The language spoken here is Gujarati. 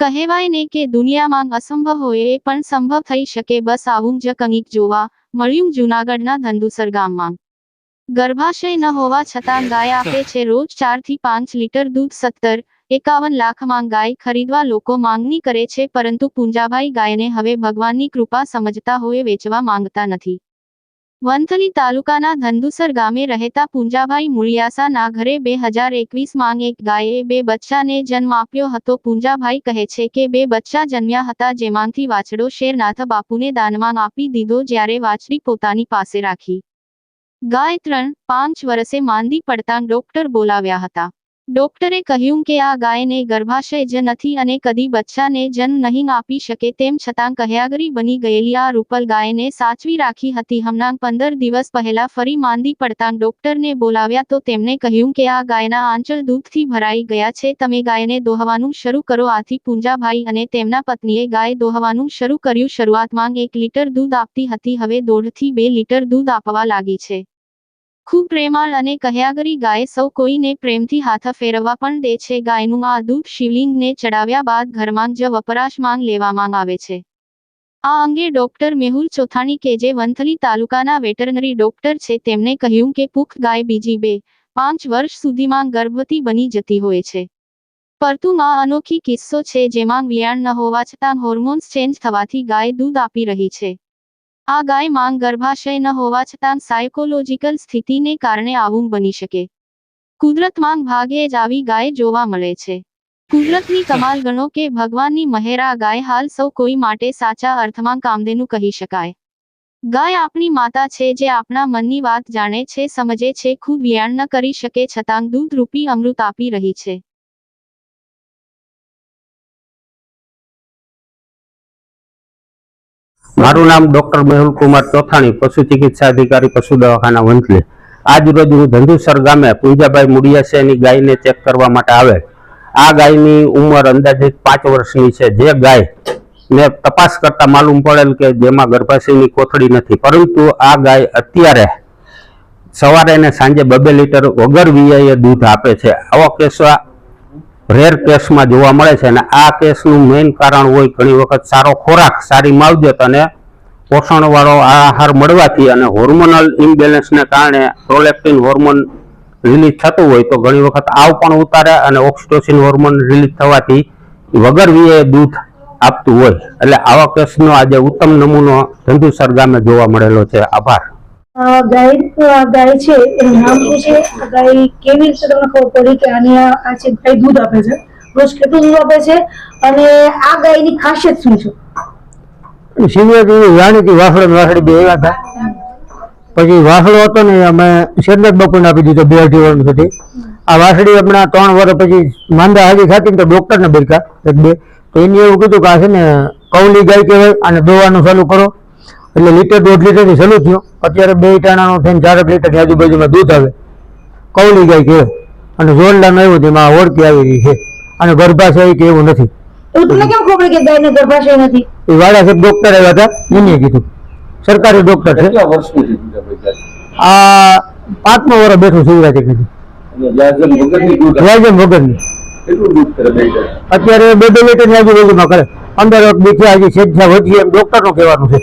કહેવાય ને કે દુનિયામાં અસંભવ હોય એ પણ સંભવ થઈ શકે. બસ આવું જ કંઈક જોવા મળ્યું જૂનાગઢના ધંધુસર ગામમાં. ગર્ભાશય ન હોવા છતાં ગાય આપે છે રોજ ચારથી પાંચ લીટર દૂધ સત્તર, એકાવન લાખમાં ગાય ખરીદવા લોકો માંગણી કરે છે, પરંતુ પૂંજાભાઈ ગાયને હવે ભગવાનની કૃપા સમજતા હોય, વેચવા માંગતા નથી. વંથલી તાલુકાના ધંધુસર ગામે રહેતા પૂંજાભાઈ મુળિયાસાના ઘરે બે હજાર એકવીસમાં એક ગાયે બે બચ્ચાને જન્મ આપ્યો હતો. પૂંજાભાઈ કહે છે કે બે બચ્ચા જન્મ્યા હતા જેમાંથી વાછડો શેરનાથ બાપુને દાનમાં આપી દીધો જ્યારે વાછડી પોતાની પાસે રાખી. ગાય ત્રણ પાંચ વર્ષે માંદી પડતા ડોક્ટર બોલાવ્યા હતા. ડોક્ટરે કહ્યું કે આ ગાયને ગર્ભાશય જ નથી અને કદી બચ્ચાને જન્મ નહીં આપી શકે તેમ છતાં કહ્યાગરી બની ગયેલી આ રૂપલ ગાયને સાચવી રાખી હતી. હમણાં પંદર દિવસ પહેલા ફરી માંદી પડતા ડોક્ટરને બોલાવ્યા તો તેમણે કહ્યું કે આ ગાયના આંચળ દૂધથી ભરાઈ ગયા છે. તમે ગાયને દોહવાનું શરૂ કરો, આથી પૂંજાભાઈ અને તેમના પત્નીએ ગાય દોહવાનું શરૂ કર્યું. શરૂઆતમાં એક લીટર દૂધ આપતી હતી, હવે દોઢથી બે લીટર દૂધ આપવા લાગી છે. ખૂબ પ્રેમાળ અને કહ્યાગરી ગાય સૌ કોઈને પ્રેમથી હાથ ફેરવવા પણ દે છે. ગાયનું આ દૂધ શિવલિંગને ચડાવ્યા બાદ ઘરમાં જ વપરાશમાં લેવામાં આવે છે. આ અંગે ડોક્ટર મેહુલ ચોથાણી, કે જે વંથલી તાલુકાના વેટરનરી ડોક્ટર છે તેમણે કહ્યું કે પુખ ગાય બીજી બે, પાંચ વર્ષ સુધીમાં ગર્ભવતી બની જતી હોય છે. પરતું આ અનોખી કિસ્સો છે, જેમાં વિયાણ ન હોવા છતાં હોર્મોન્સ ચેન્જ થવાથી ગાય દૂધ આપી રહી છે. આ ગાય માંગ ગર્ભાશય ન હોવા છતાં સાયકોલોજીકલ સ્થિતિને કારણે આવું બની શકે. કુદરતમાં ભાગે જ આવી ગાય જોવા મળે છે. કુદરતની કમાલ ગણો કે ભગવાનની મહેરા ગાય હાલ સૌ કોઈ માટે સાચા અર્થમાં કામધેનું કહી શકાય. ગાય આપણી માતા છે જે આપણા મનની વાત જાણે છે, સમજે છે, ખૂબ વ્યાણ ન કરી શકે છતાં દૂધરૂપી અમૃત આપી રહી છે. મારું નામ ડોક્ટર મેહુલ કુમાર ચોથાણી, પશુ ચિકિત્સા અધિકારી, પશુ દવાખાના વંથલી આજ રોજ હું ધંધુસર ગામે પૂજાભાઈ મુડિયાસેની ગાયને ચેક કરવા માટે આવે. આ ગાયની ઉંમર અંદાજિત પાંચ વર્ષની છે. જે ગાય ને તપાસ કરતા માલુમ પડેલ કે જેમાં ગર્ભાશયની કોથળી નથી. પરંતુ આ ગાય અત્યારે સવારે ને સાંજે બબે લીટર વગર વીઆઈએ દૂધ આપે છે. આવો કેસો રેર કેસમાં જોવા મળે છે અને આ કેસનું મેઇન કારણ હોય ઘણી વખત સારો ખોરાક, સારી માવજત અને પોષણવાળો આહાર મળવાથી અને હોર્મોનલ ઇમ્બેલેન્સને કારણે પ્રોલેક્ટિન હોર્મોન રિલીઝ થતું હોય તો ઘણી વખત આવ પણ ઉતારે અને ઓક્સિટોસિન હોર્મોન રિલીઝ થવાથી વગર વીએ દૂધ આપતું હોય. એટલે આવા કેસનો આજે ઉત્તમ નમૂનો ધંધુસર ગામે જોવા મળેલો છે. આભાર. ગાય ગાય છે, એનું નામ શું છે? ગાય કેવી રીતે તમને ખબર પડી કે આની આ છે દૂધ આપે છે? રોજ કેટલું દૂધ આપે છે અને આ ગાયની ખાસિયત શું છે? શિવરાજ જાણીતી વાસળો ને વાસળી હતા. પછી વાસળો હતો ને, અમે શેરનાથ બાપુને આપી દીધો, બે અઢી વર્ષ સુધી આ વાસળી હમણાં ત્રણ વર્ષ પછી માંદા હાજી ખાતી તો ડોક્ટરને બેરકા, એક બે. તો એને એવું કીધું કે આ છે ને કૌલી ગાય કહેવાય અને દોવાનું ચાલુ કરો. એટલે લીટર દોઢ લીટરથી શરૂ થયો. અત્યારે બે ટાણાનું થઈને ચારેક લીટરની આજુબાજુમાં દૂધ આવે. કવલી ગાય કે અને જોરડાનું આવ્યું તેમાં ઓળખી આવી રહી છે. અને ગર્ભાશય કે એવું નથી. એવું તમને કેમ ખબર કે ગાયને ગર્ભાશય નથી? એ વાડા સાહેબ ડોક્ટર આવ્યા હતા એને કીધું. સરકારી ડોક્ટર છે. આ પાંચમો વર્ષ બેઠું શિવરાજ કીધું વગરની અત્યારે બે બે લીટરની આજુબાજુમાં કરે. અંદર બીજા હજી સેજ્જા વધી એમ ડોક્ટરનું કહેવાનું છે.